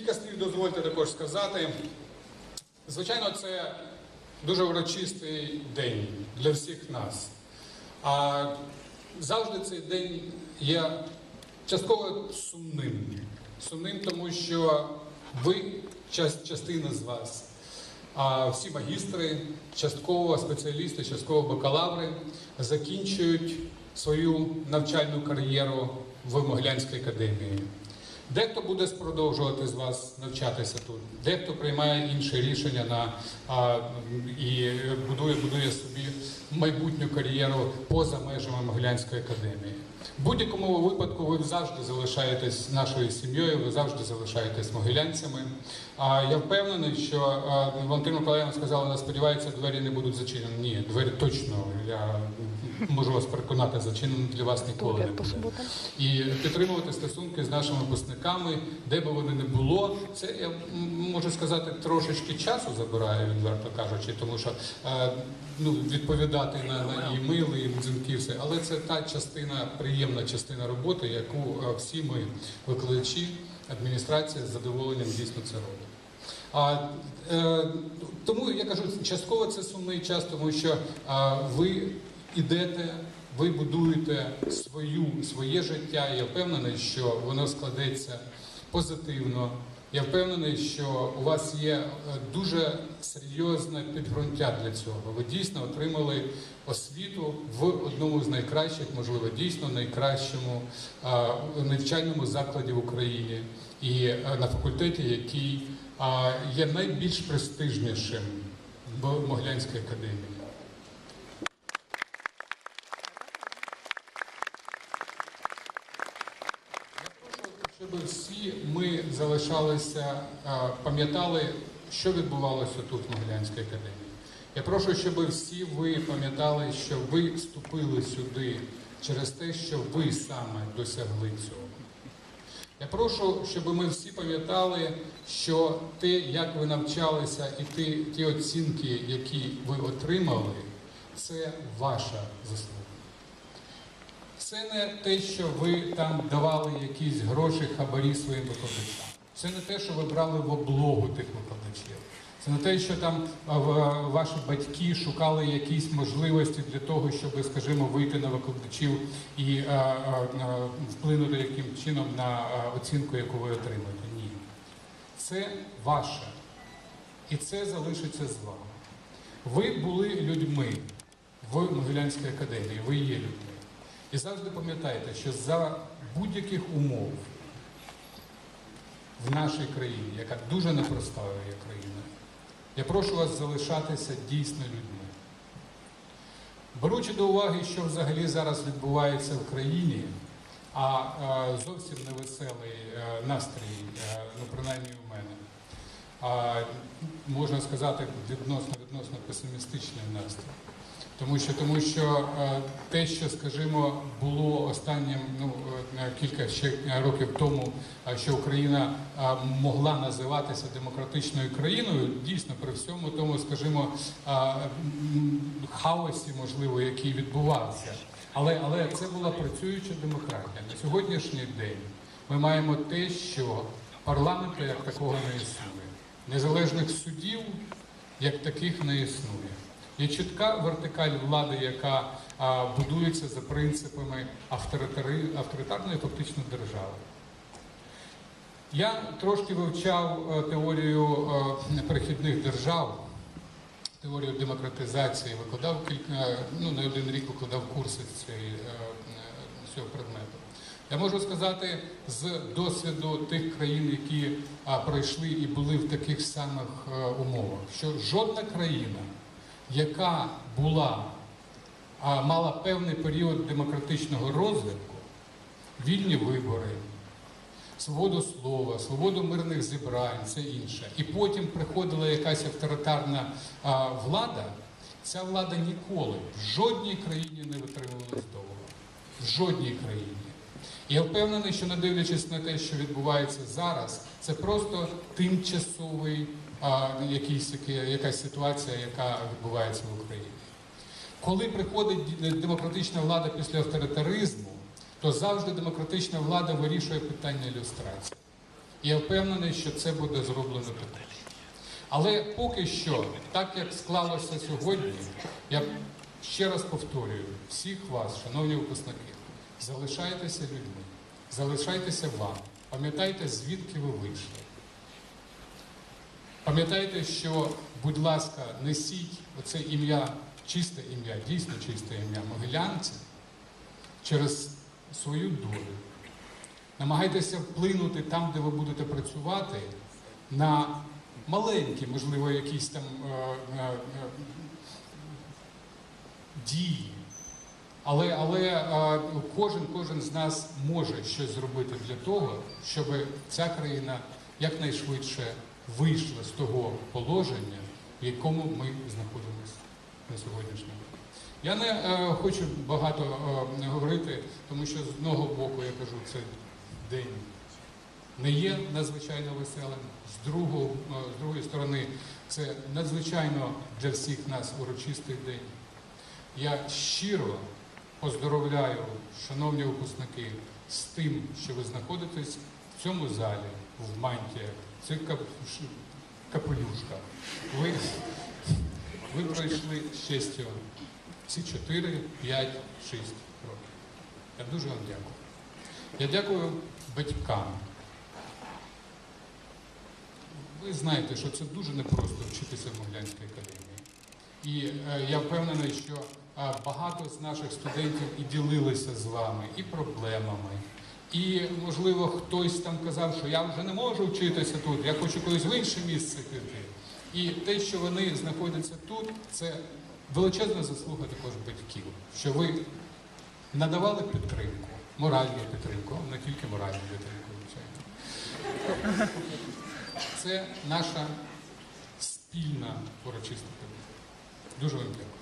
Кілька слів дозвольте також сказати. Звичайно, це дуже урочистий день для всіх нас. А завжди цей день є частково сумним. Сумним, тому що ви, частина з вас, а всі магістри, частково спеціалісти, частково бакалаври закінчують свою навчальну кар'єру в Могилянській академії. Дехто буде продовжувати з вас навчатися тут, дехто приймає інше рішення на, а, і будує, будує собі майбутню кар'єру поза межами Могилянської академії. В будь-якому випадку ви завжди залишаєтесь нашою сім'єю, ви завжди залишаєтесь могилянцями. А я впевнений, що Валентина Миколаївна сказала, вона сподівається, двері не будуть зачинені. Ні, двері точно я можу вас переконати, зачинені для вас ніколи не буде. І підтримувати стосунки з нашими випускниками, де би вони не було. Це я можу сказати трошечки часу забирає, відверто кажучи, тому що е, ну, відповідати на, на імейли і дзвінки, все. Але це та частина, приємна частина роботи, яку е, всі ми, викладачі, адміністрація з задоволенням дійсно це робить. А, е, тому я кажу, частково це сумний час, тому що а, ви ідете, ви будуєте свою, своє життя. Я впевнений, що воно складеться позитивно. Я впевнений, що у вас є е, дуже серйозне підґрунтя для цього. Ви дійсно отримали освіту в одному з найкращих, можливо, дійсно найкращому навчальному закладі в Україні і е, на факультеті, який є найбільш престижнішим в Могилянській академії. Я прошу, щоб всі ми залишалися, пам'ятали, що відбувалося тут в Могилянській академії. Я прошу, щоб всі ви пам'ятали, що ви вступили сюди через те, що ви саме досягли цього. Я прошу, щоб ми всі пам'ятали, що те, як ви навчалися, і ті, ті оцінки, які ви отримали, це ваша заслуга. Це не те, що ви там давали якісь гроші хабарі своїм викладачам. Це не те, що ви брали в облогу тих викладачів. Це не те, що там ваші батьки шукали якісь можливості для того, щоб, скажімо, вийти на викладачів і а, а, вплинути яким чином на оцінку, яку ви отримаєте. Ні. Це ваше. І це залишиться з вами. Ви були людьми в Могилянській академії, ви є людьми. І завжди пам'ятайте, що за будь-яких умов в нашій країні, яка дуже непроста є країна, я прошу вас залишатися дійсно людьми. Беручи до уваги, що взагалі зараз відбувається в країні, а е, зовсім невеселий е, настрій, е, ну принаймні у мене, можна сказати, відносно відносно песимістичний настрій. Тому що, тому що е, те, що, скажімо, було останнім ну, е, кілька ще років тому, е, що Україна могла називатися демократичною країною, дійсно при всьому тому, скажімо, хаосі, можливо, який відбувався. Але, але це була працююча демократія. На сьогоднішній день ми маємо те, що парламенту як такого не існує. Незалежних судів як таких не існує. Є чітка вертикаль влади, яка а, будується за принципами авторитарної фактично держави. Я трошки вивчав е, теорію е, перехідних держав, теорію демократизації, викладав кілька, ну не один рік викладав курси цієї, е, е, цього предмету. Я можу сказати з досвіду тих країн, які а, пройшли і були в таких самих е, умовах, що жодна країна, яка була, мала певний період демократичного розвитку, вільні вибори, свободу слова, свободу мирних зібрань, це інше. І потім приходила якась авторитарна а, влада, ця влада ніколи в жодній країні не витримувалась довго. В жодній країні. Я впевнений, що не дивлячись на те, що відбувається зараз, це просто тимчасовий а, якась ситуація, яка відбувається в Україні. Коли приходить демократична влада після авторитаризму, то завжди демократична влада вирішує питання ілюстрації. Я впевнений, що це буде зроблено також. Але поки що, так як склалося сьогодні, я ще раз повторюю всіх вас, шановні випускники, залишайтеся людьми, залишайтеся вам, пам'ятайте, звідки ви вийшли. Пам'ятайте, що, будь ласка, несіть оце ім'я, чисте ім'я, дійсно чисте ім'я могилянця через свою долю. Намагайтеся вплинути там, де ви будете працювати, на маленькі, можливо, якісь там е, е, е, дії. Але, але е, кожен, кожен з нас може щось зробити для того, щоб ця країна якнайшвидше вийшла з того положення, в якому ми знаходимося на сьогоднішній день. Я не е, хочу багато е, говорити, тому що з одного боку я кажу, це день не є надзвичайно веселим, з, другого, е, з другої сторони, це надзвичайно для всіх нас урочистий день. Я щиро поздоровляю, шановні випускники, з тим, що ви знаходитесь в цьому залі, в мантіях, в цих капелюшках. Ви, ви пройшли з честю ці 4, 5, 6 років. Я дуже вам дякую. Я дякую батькам. Ви знаєте, що це дуже непросто вчитися в Моглянській академії. І е, я впевнений, що е, багато з наших студентів і ділилися з вами і проблемами. І, можливо, хтось там казав, що я вже не можу вчитися тут, я хочу колись в інше місце піти. І те, що вони знаходяться тут, це величезна заслуга також батьків, що ви надавали підтримку, моральну підтримку, не тільки моральну підтримку, звичайно. Це наша спільна урочиста. Дуже вам дякую.